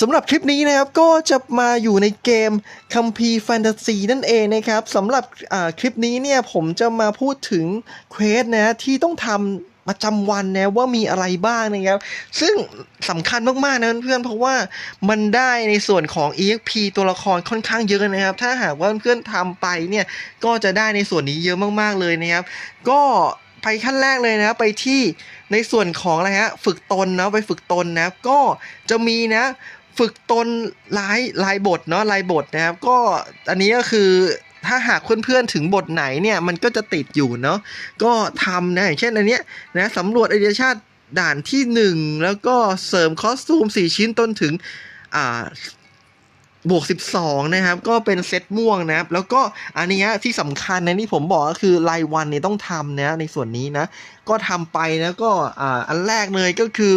สำหรับคลิปนี้นะครับก็จะมาอยู่ในเกมคัมภีร์แฟนตาซีนั่นเองนะครับสำหรับคลิปนี้เนี่ยผมจะมาพูดถึงเควสนะที่ต้องทำประจำวันนะว่ามีอะไรบ้างนะครับ ซึ่งสำคัญมากๆนะเพื่อนเพราะว่ามันได้ในส่วนของ EXP ตัวละครค่อนข้างเยอะนะครับ ถ้าหากว่าเพื่อนๆทำไปเนี่ยก็จะได้ในส่วนนี้เยอะมากๆเลยนะครับ ก็ไปขั้นแรกเลยนะไปที่ในส่วนของอะไรฮะฝึกตนนะไปฝึกตนนะก็จะมีนะ ฝึกตนลายลายบทเนาะลายบทนะครับ ก็อันนี้ก็คือถ้าหากเพื่อนๆถึงบทไหนเนี่ยมันก็จะติดอยู่เนาะก็ทำนะอย่างเช่นอันเนี้ยนะสำรวจไอเดียชาติด่านที่หนึ่งแล้วก็เสริมคอสตูมสี่ชิ้นต้นถึงอ่าบวก 12 นะครับ ก็เป็นเซตม่วงนะครับ แล้วก็อันเนี้ยที่สำคัญนะที่ผมบอกก็คือรายวันเนี่ยต้องทำนะในส่วนนี้นะ ก็ทำไปนะก็อ่าอันแรกเลยก็คือ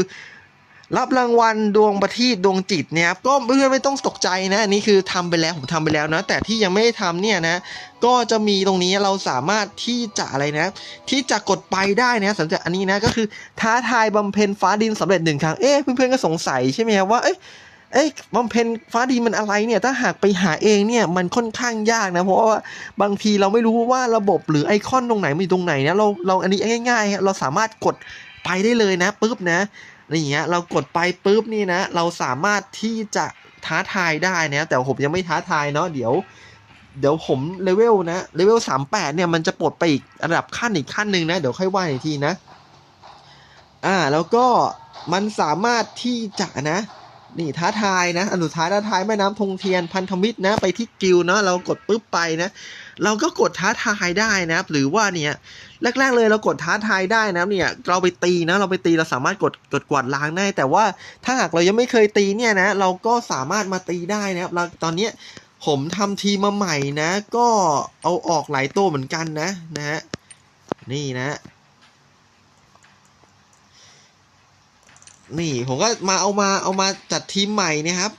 รับรางวัลดวงประทีปดวงจิตเนี่ยครับก็เพื่อนไม่ต้องตกใจนะอันนี้คือทำไปแล้วผมทำไปแล้วนะ แต่ที่ยังไม่ได้ทำเนี่ยนะ ก็จะมีตรงนี้เราสามารถที่จะอะไรนะ ที่จะกดไปได้นะสำหรับอันนี้นะก็คือท้าทายบำเพ็ญฟ้าดินสำเร็จหนึ่งครั้งเอ๊ะเพื่อนๆก็สงสัยใช่ไหมครับว่าเอ๊ะเอ๊ะบำเพ็ญฟ้าดินมันอะไรเนี่ย ถ้าหากไปหาเองเนี่ยมันค่อนข้างยากนะ เพราะว่าบางทีเราไม่รู้ว่าระบบหรือไอคอนตรงไหนมันอยู่ตรงไหนนะเราเราอันนี้ง่ายๆ เราสามารถกดไปได้เลยนะปุ๊บนะ นี่อย่างเงี้ยเรากดไปปุ๊บนี่นะ เราสามารถที่จะท้าทายได้นะแต่ผมยังไม่ท้าทายเนาะเดี๋ยว เดี๋ยวผมเลเวลนะเลเวลสามแปดเนี่ยมันจะปลดไปอีกระดับขั้นอีกขั้นหนึ่งนะเดี๋ยวค่อยว่าอีกทีนะ อ่าแล้วก็มันสามารถที่จะนะนี่ท้าทายนะ อันสุดท้ายท้าทายแม่น้ำธงเทียนพันธมิตรนะ ไปที่กิลเนาะเรากดปุ๊บไปนะ เราก็กดท้าทายได้นะ หรือว่าเนี่ย แรก ๆ เลยเรากดท้าทายได้นะเนี่ยเราไปตีนะเราไปตีเราสามารถกดกดกวาดล้างได้ แต่ว่าถ้าหากเรายังไม่เคยตีเนี่ยนะเราก็สามารถมาตีได้นะครับเราตอนเนี้ยผมทำทีมมาใหม่นะ ก็เอาออกหลายตัวเหมือนกันนะนะฮะนี่นะนี่ผมก็มาเอามาเอามาจัดทีมใหม่นะครับ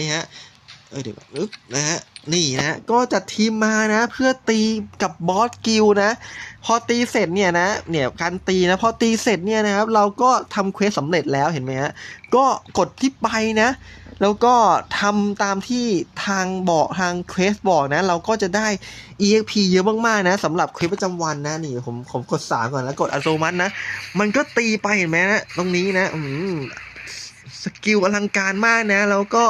นี่ฮะเออเดี๋ยวอึ๊บนะฮะนี่นะ ก็จัดทีมมานะ เพื่อตีกับบอสกิลนะ พอตีเสร็จเนี่ยนะเนี่ยการตีนะ พอตีเสร็จเนี่ยนะครับ เราก็ทำเควสสำเร็จแล้วเห็นไหมฮะก็กดที่ไปนะ แล้วก็ทำตามที่ทางบอกทางเควสบอกนะ เราก็จะได้ EXP เยอะมากๆนะสำหรับเควสประจำวันนะนี่ผมผมกดสามก่อนแล้วกดอัตโนมัตินะ มันก็ตีไปเห็นไหมนะตรงนี้นะอืมสกิลอลังการมากนะ แล้วก็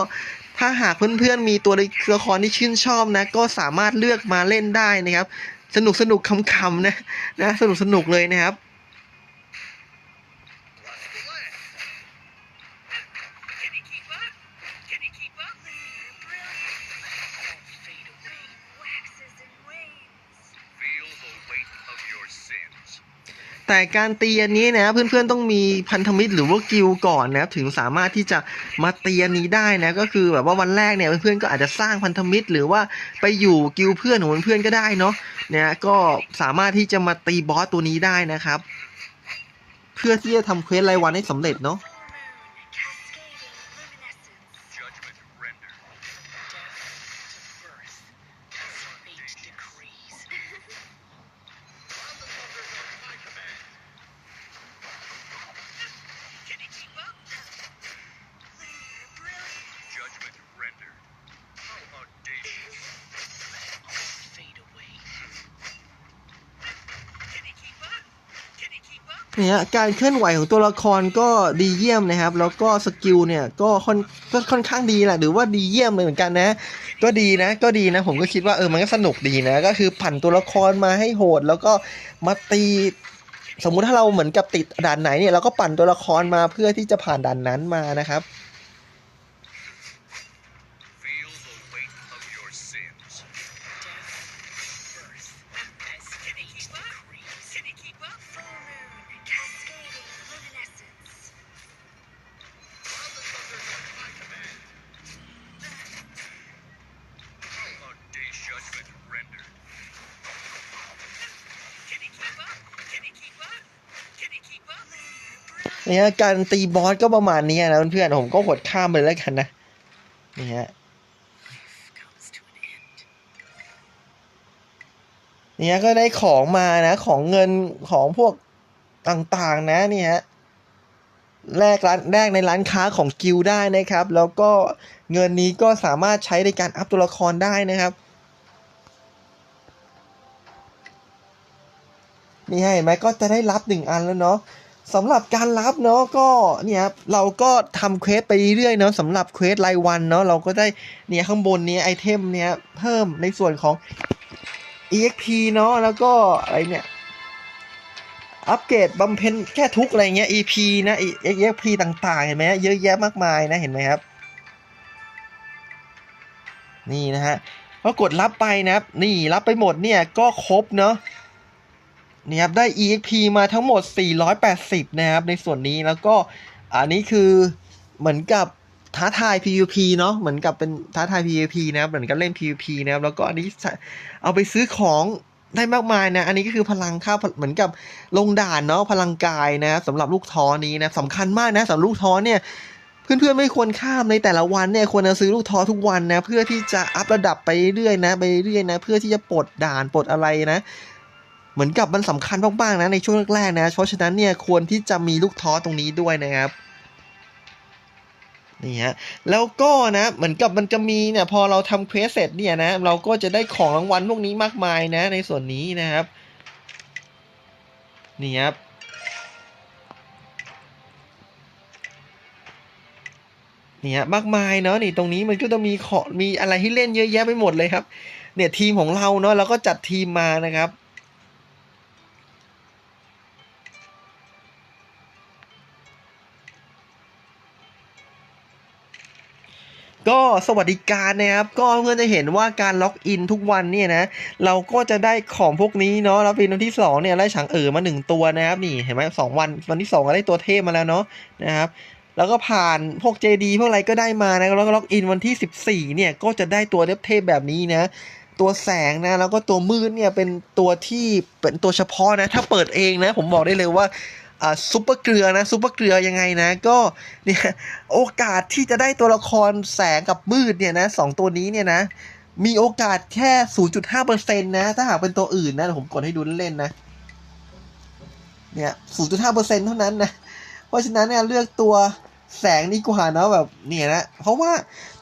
ถ้าหากเพื่อนๆมีตัวละครที่ชื่นชอบนะ ก็สามารถเลือกมาเล่นได้นะครับ สนุกสนุกคำๆนะนะสนุกสนุกเลยนะครับ แต่การตีอันนี้นะเพื่อนๆต้องมีพันธมิตรหรือว่ากิลก่อนนะครับถึงสามารถที่จะมาตีอันนี้ได้นะก็คือแบบว่าวันแรกเนี่ยเพื่อนๆก็อาจจะสร้างพันธมิตร หรือว่าไปอยู่กิลเพื่อนของเพื่อนๆก็ได้เนาะเนี่ยก็สามารถที่จะมาตีบอสตัวนี้ได้นะครับ เพื่อที่จะทำเควสรายวันให้สำเร็จเนาะ นี่ยการเคลื่อนไหวของตัวละครก็ดีเยี่ยมนะครับ แล้วก็สกิลเนี่ยก็ค่อนก็ค่อนข้างดีแหละหรือว่าดีเยี่ยมเลยเหมือนกันนะ ก็ดีนะ ก็ดีนะ ผมก็คิดว่าเออมันก็สนุกดีนะ ก็คือผันตัวละครมาให้โหด แล้วก็มาตีสมมุติถ้าเราเหมือนกับติดด่านไหนเนี่ยเราก็ปั่นตัวละครมาเพื่อที่จะผ่านด่านนั้นมานะครับ เนี่ยการตีบอสก็ประมาณนี้นะเพื่อนๆผมก็หดข้ามไปแล้วกันนะนี่ฮะเนี่ยก็ได้ของมานะ ของเงินของพวกต่างๆนะเนี่ยฮะแลกร้านแลกในร้านค้าของกิลได้นะครับ แล้วก็เงินนี้ก็สามารถใช้ในการอัพตัวละครได้นะครับนี่ให้เห็นไหมก็จะได้รับหนึ่งอันแล้วเนาะ สำหรับการรับเนาะก็เนี่ยเราก็ทำเควสไปเรื่อยเนาะสำหรับเควสรายวันเนาะเราก็ได้เนี่ยข้างบนเนี้ไอเทมเนี้ยเพิ่มในส่วนของ exp เนาะแล้วก็อะไรเนี่ยอัปเกรดบำเพ็ญแค่ทุกอะไรเงี้ย ep นะ exp ต่างๆ เห็นไหมเยอะแยะมากมายนะเห็นไหมครับ นี่นะฮะก็กดรับไปนะครับ นี่รับไปหมดเนี่ยก็ครบเนาะ นี่ครับได้ exp มาทั้งหมด 480 นะครับ ในส่วนนี้แล้วก็อันนี้คือเหมือนกับท้าทาย PVP เนาะเหมือนกับเป็นท้าทาย PVP นะครับ เหมือนกับเล่น PVP นะครับ แล้วก็อันนี้เอาไปซื้อของได้มากมายนะ อันนี้ก็คือพลังค่าเหมือนกับลงด่านเนาะพลังกายนะครับสำหรับลูกท้อนี้นะสำคัญมากนะสำหรับลูกท้อเนี่ยเพื่อนๆไม่ควรข้ามในแต่ละวันเนี่ยควรจะซื้อลูกท้อทุกวันนะเพื่อที่จะอัพระดับไปเรื่อยนะไปเรื่อยนะ เพื่อที่จะปลดด่านปลดอะไรนะ เหมือนกับมันสำคัญมากๆนะในช่วงแรกๆนะเพราะฉะนั้นเนี่ยควรที่จะมีลูกท้อตรงนี้ด้วยนะครับนี่ฮะแล้วก็นะเหมือนกับมันจะมีเนี่ยพอเราทำเควสเสร็จเนี่ยนะเราก็จะได้ของรางวัลพวกนี้มากมายนะในส่วนนี้นะครับนี่ครับนี่ยมากมายเนาะนี่ตรงนี้มันก็จะมีขอมีอะไรให้เล่นเยอะแยะไปหมดเลยครับ เนี่ยทีมของเราเนาะเราก็จัดทีมมานะครับ ก็สวัสดิการนะครับ ก็เพื่อนจะเห็นว่าการล็อกอินทุกวันเนี่ยนะ เราก็จะได้ของพวกนี้เนาะแล้วป็นวันที่สองเนี่ยได้ฉางเอ๋อมาหนึ่งตัวนะครับนี่เห็นไหมสองวันวันที่สองก็ได้ตัวเทพมาแล้วเนาะนะครับแล้วก็ผ่านพวก JD พวกอะไรก็ได้มานะแล้วก็ล็อกอินวันที่ 14 เนี่ยก็จะได้ตัวเทพแบบนี้นะ ตัวแสงนะ แล้วก็ตัวมืดเนี่ยเป็นตัวที่เป็นตัวเฉพาะนะ ถ้าเปิดเองนะ ผมบอกได้เลยว่า ซุปเปอร์เกลือนะซุปเปอร์เกลือยังไงนะก็เนี่ยโอกาสที่จะได้ตัวละครแสงกับมืดเนี่ยนะสองตัวนี้เนี่ยนะ มีโอกาสแค่ 0.5%นะถ้าหากเป็นตัวอื่นนะเดี๋ยวผมกดให้ดูเล่นๆนะเนี่ย 0.5%เท่านั้นนะเพราะฉะนั้นเนี่ยเลือกตัวแสงดีกว่าเนาะแบบเนี่ยนะเพราะว่า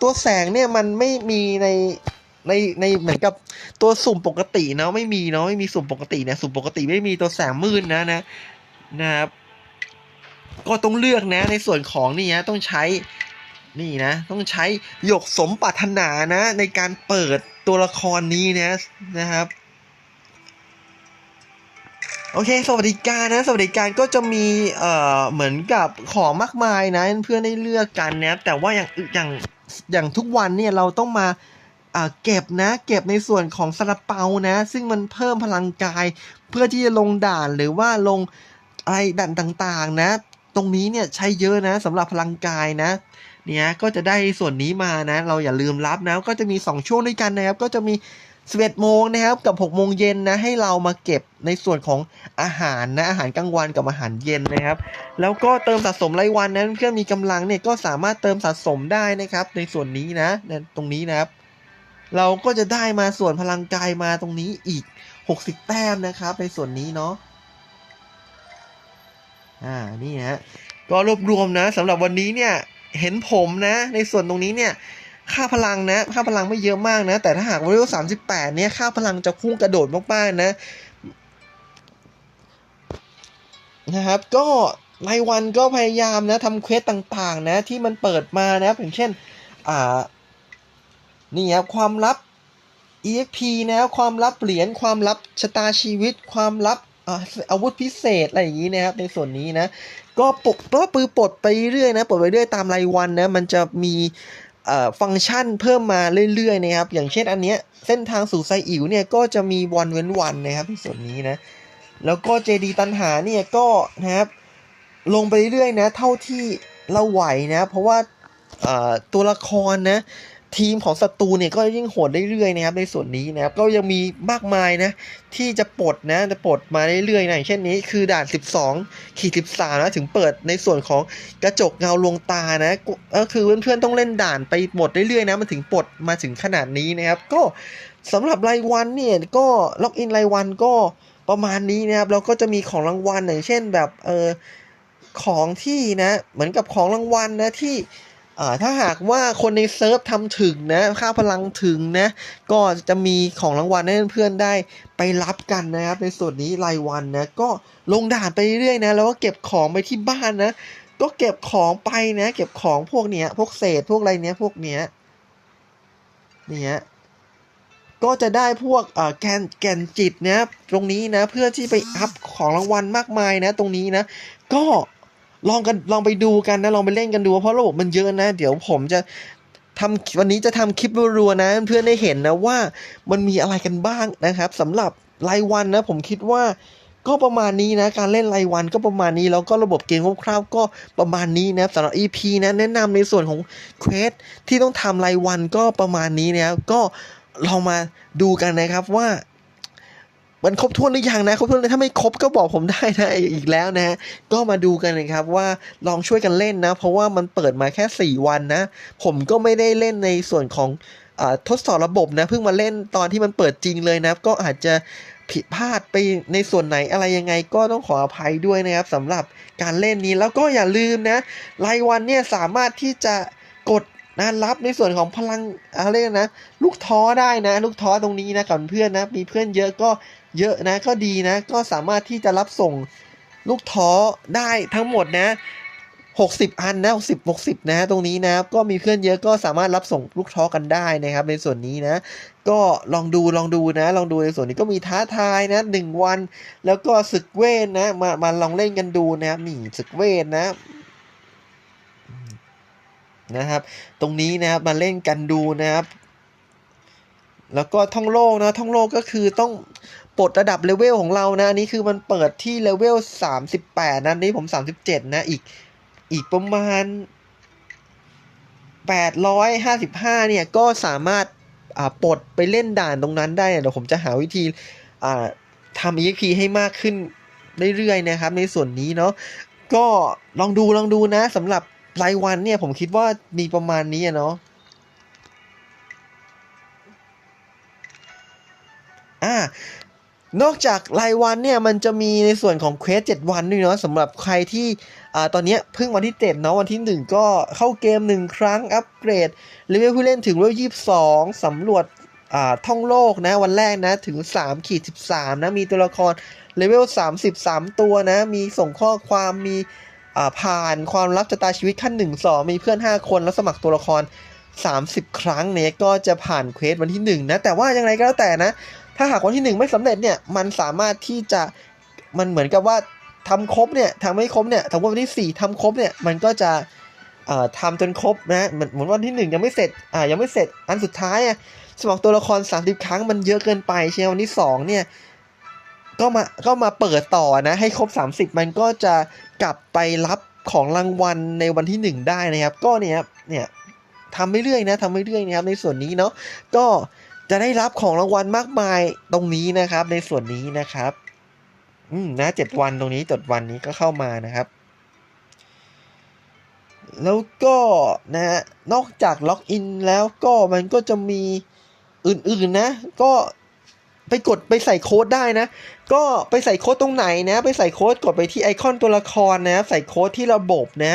ตัวแสงเนี่ยมันไม่มีในในในเหมือนกับตัวสุ่มปกติเนาะไม่มีเนาะไม่มีสุ่มปกตินะสุ่มปกติไม่มีตัวแสงมืดนะนะ นะครับ ก็ต้องเลือกนะในส่วนของนี่นะต้องใช้นี่นะ ต้องใช้หยกสมปรารถนานะ ในการเปิดตัวละครนี้นะนะครับโอเค สวัสดิการนะ สวัสดิการก็จะมี เอ่อ เหมือนกับของมากมายนะ เพื่อนได้เลือกกันนะแต่ว่าอย่าง อย่าง อย่างทุกวันเนี่ยเราต้องมาอ่าเก็บนะ เก็บในส่วนของซาลาเปานะ ซึ่งมันเพิ่มพลังกาย เพื่อที่จะลงด่านหรือว่าลง อะไรด่านต่างๆนะ ตรงนี้เนี่ยใช้เยอะนะสำหรับพลังกายนะเนี่ยก็จะได้ส่วนนี้มานะ เราอย่าลืมรับนะก็จะมี 2 ช่วงด้วยกันนะครับ ก็จะมี11โมงนะครับกับ6โมงเย็นนะให้เรามาเก็บในส่วนของอาหารนะอาหารกลางวันกับอาหารเย็นนะครับ แล้วก็เติมสะสมรายวันนั้นเพื่อมีกำลังเนี่ยก็สามารถเติมสะสมได้นะครับ ในส่วนนี้นะในตรงนี้นะครับ เราก็จะได้มาส่วนพลังกายมาตรงนี้อีก 60 แต้มนะครับ ในส่วนนี้เนาะ อ่านี่ฮะก็รวบรวมนะสำหรับวันนี้เนี่ยเห็นผมนะ ในส่วนตรงนี้เนี่ย ค่าพลังนะ ค่าพลังไม่เยอะมากนะ แต่ถ้าหากว่าเวลสามสิบแปดเนี่ย ค่าพลังจะพุ่งกระโดดมากๆนะ นะครับ ก็รายวันก็พยายามนะทำเควสต่างๆ นะ ที่มันเปิดมานะครับอย่างเช่น อ่า นี่ครับความลับ EXP นะ ความลับเหรียญ ความลับชะตาชีวิต ความลับ อาวุธพิเศษอะไรอย่างนี้นะครับในส่วนนี้นะ ก็ปลดก็ปือปลดไปเรื่อยนะปลดไปเรื่อยตามรายวันนะมันจะมีฟังก์ชันเพิ่มมาเรื่อยๆนะครับ อย่างเช่นอันเนี้ยเส้นทางสู่ไซอิ๋วเนี่ยก็จะมีวันเว้นวันนะครับในส่วนนี้นะแล้วก็เจดีตันหาเนี่ยก็นะครับลงไปเรื่อยๆนะ เท่าที่เราไหวนะ เพราะว่าตัวละครนะ ทีมของศัตรูเนี่ยก็ยิ่งโหดเรื่อยๆนะครับในส่วนนี้นะครับก็ยังมีมากมายนะที่จะปลดนะจะปลดมาเรื่อยๆนะอย่างเช่นนี้คือด่าน 12 ขีด 13 นะถึงเปิดในส่วนของกระจกเงาลวงตานะก็คือเพื่อนๆต้องเล่นด่านไปหมดเรื่อยๆนะมันถึงปลดมาถึงขนาดนี้นะครับ ก็สำหรับรายวันเนี่ยก็ล็อกอินรายวันก็ประมาณนี้นะครับแล้วก็จะมีของรางวัลอย่างเช่นแบบเออของที่นะเหมือนกับของรางวัลนะที่ ถ้าหากว่าคนในเซิร์ฟทำถึงนะ ค่าพลังถึงนะ ก็จะมีของรางวัลให้เพื่อนๆได้ไปรับกันนะครับ ในส่วนนี้รายวันนะ ก็ลงด่านไปเรื่อยๆนะ แล้วก็เก็บของไปที่บ้านนะ ก็เก็บของไปนะ เก็บของพวกเนี้ย พวกเศษพวกอะไรเนี้ย พวกเนี้ย เนี่ยก็จะได้พวกแกนแกนจิตนะตรงนี้นะเพื่อที่ไปอัพของรางวัลมากมายนะ ตรงนี้นะ ก็ ลองกันลองไปดูกันนะลองไปเล่นกันดูเพราะระบบมันเยอะนะ เดี๋ยวผมจะทำวันนี้จะทำคลิปรัวๆนะ เพื่อนได้เห็นนะว่ามันมีอะไรกันบ้างนะครับสำหรับรายวันนะ ผมคิดว่าก็ประมาณนี้นะการเล่นรายวันก็ประมาณนี้แล้วก็ระบบเกมคร่าวๆก็ประมาณนี้นะสำหรับ EP นะแนะนำในส่วนของเควสที่ต้องทำรายวันก็ประมาณนี้นะครับก็ลองมาดูกันนะครับว่า มันครบถ้วนหรือยังนะครบถ้วนเลยถ้าไม่ครบก็บอกผมได้นะอีกแล้วนะก็มาดูกันนะครับว่าลองช่วยกันเล่นนะ เพราะว่ามันเปิดมาแค่ 4 วันนะ ผมก็ไม่ได้เล่นในส่วนของอทดสอบระบบนะเพิ่งมาเล่นตอนที่มันเปิดจริงเลยนะก็อาจจะผิดพลาดไปในส่วนไหนอะไรยังไงก็ต้องขออภัยด้วยนะครับสำหรับการเล่นนี้แล้วก็อย่าลืมนะรายวันเนี่ยสามารถที่จะกดนะรับในส่วนของพลังอะไรนะ ลูกท้อได้นะ ลูกท้อตรงนี้นะกับเพื่อนนะ มีเพื่อนเยอะก็ เยอะนะก็ดีนะ ก็สามารถที่จะรับส่งลูกท้อได้ทั้งหมดนะ 60 อันนะ60 60 นะตรงนี้นะก็มีเพื่อนเยอะก็สามารถรับส่งลูกท้อกันได้นะครับ ในส่วนนี้นะ ก็ลองดูลองดูนะ ลองดูในส่วนนี้ก็มีท้าทายนะหนึ่งวัน แล้วก็ศึกเวทนะมามาลองเล่นกันดูนะครับนี่ศึกเวทนะนะครับ ตรงนี้นะครับมาเล่นกันดูนะครับ แล้วก็ท่องโลกนะท่องโลกก็คือต้อง ปลดระดับเลเวลของเรานะอันนี้คือมันเปิดที่เลเวล38 นะอันนี้ผม 37 นะ อีกอีกประมาณ 855 เนี่ย ก็สามารถอ่าปลดไปเล่นด่านตรงนั้นได้เดี๋ยวผมจะหาวิธีอ่าทำ EXP ให้มากขึ้นเรื่อยๆนะครับ ในส่วนนี้เนาะก็ลองดูลองดูนะสำหรับรายวันเนี่ยผมคิดว่ามีประมาณนี้อะเนาะอ่า นอกจากรายวันเนี่ยมันจะมีในส่วนของเควสเจ็ดวันด้วยเนาะสำหรับใครที่อ่าตอนนี้เพิ่งวันที่7เนาะวันที่ 1 ก็เข้าเกม 1 ครั้งอัปเกรดเลเวลผู้เล่นถึงเลเวล22สำรวจอ่าท่องโลกนะวันแรกนะถึง3ขีด13นะมีตัวละครเลเวล33 ตัวนะ มีส่งข้อความมีอ่าผ่านความลับชะตาชีวิตขั้น 1 2 มีเพื่อน 5 คนแล้วสมัครตัวละคร 30 ครั้งเนี่ยก็จะผ่านเควสวันที่ 1 นะ แต่ว่ายังไงก็แล้วแต่นะ ถ้าหากวันที่ 1 ไม่สำเร็จเนี่ยมันสามารถที่จะมันเหมือนกับว่าทำครบเนี่ยทำไม่ครบเนี่ยทำวันที่4ทำครบเนี่ยมันก็จะทำจนครบนะเหมือนเหมือนวันที่ 1 ยังไม่เสร็จอ่ายังไม่เสร็จอันสุดท้ายอะสมัครตัวละคร 30 ครั้งมันเยอะเกินไปใช่ไหมวันที่ 2 เนี่ยก็มาก็มาเปิดต่อนะให้ครบ 30 มันก็จะกลับไปรับของรางวัลในวันที่ 1 ได้นะครับ ก็เนี่ยเนี่ยทำไม่เรื่อยนะทำไม่เรื่อยนะครับในส่วนนี้เนาะก็ จะได้รับของรางวัลมากมายตรงนี้นะครับ ในส่วนนี้นะครับ อืมนะเจ็ดวันตรงนี้จดวันนี้ก็เข้ามานะครับ แล้วก็นะฮะนอกจากล็อกอินแล้วก็มันก็จะมีอื่นๆนะ ก็ไปกดไปใส่โค้ดได้นะ ก็ไปใส่โค้ดตรงไหนนะ ไปใส่โค้ดกดไปที่ไอคอนตัวละครนะ ใส่โค้ดที่ระบบนะ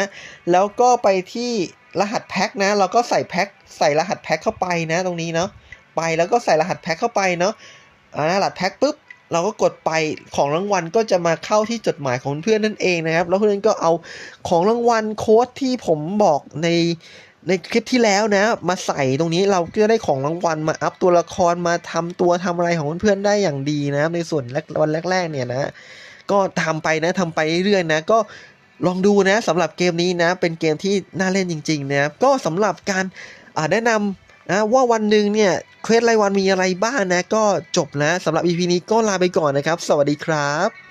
แล้วก็ไปที่รหัสแพ็คนะ เราก็ใส่แพ็คใส่รหัสแพ็คเข้าไปนะตรงนี้เนาะ ไปแล้วก็ใส่รหัสแพ็คเข้าไปเนาะอ่ารหัสแพ็คปุ๊บเราก็กดไปของรางวัลก็จะมาเข้าที่จดหมายของเพื่อนนั่นเองนะครับ แล้วเพื่อนก็เอาของรางวัลโค้ดที่ผมบอกในในคลิปที่แล้วนะ มาใส่ตรงนี้เราก็จะได้ของรางวัลมาอัพตัวละครมาทำตัวทำอะไรของเพื่อนๆได้อย่างดีนะครับในส่วนแรกวันแรก ๆ เนี่ยนะ ก็ทำไปนะทำไปเรื่อยๆนะ ก็ลองดูนะสำหรับเกมนี้นะ เป็นเกมที่น่าเล่นจริง ๆ นะครับก็สำหรับการอ่าแนะนำ นะว่าวันหนึ่งเนี่ยเควสรายวันมีอะไรบ้างนะ ก็จบนะสำหรับ EP นี้ก็ลาไปก่อนนะครับ สวัสดีครับ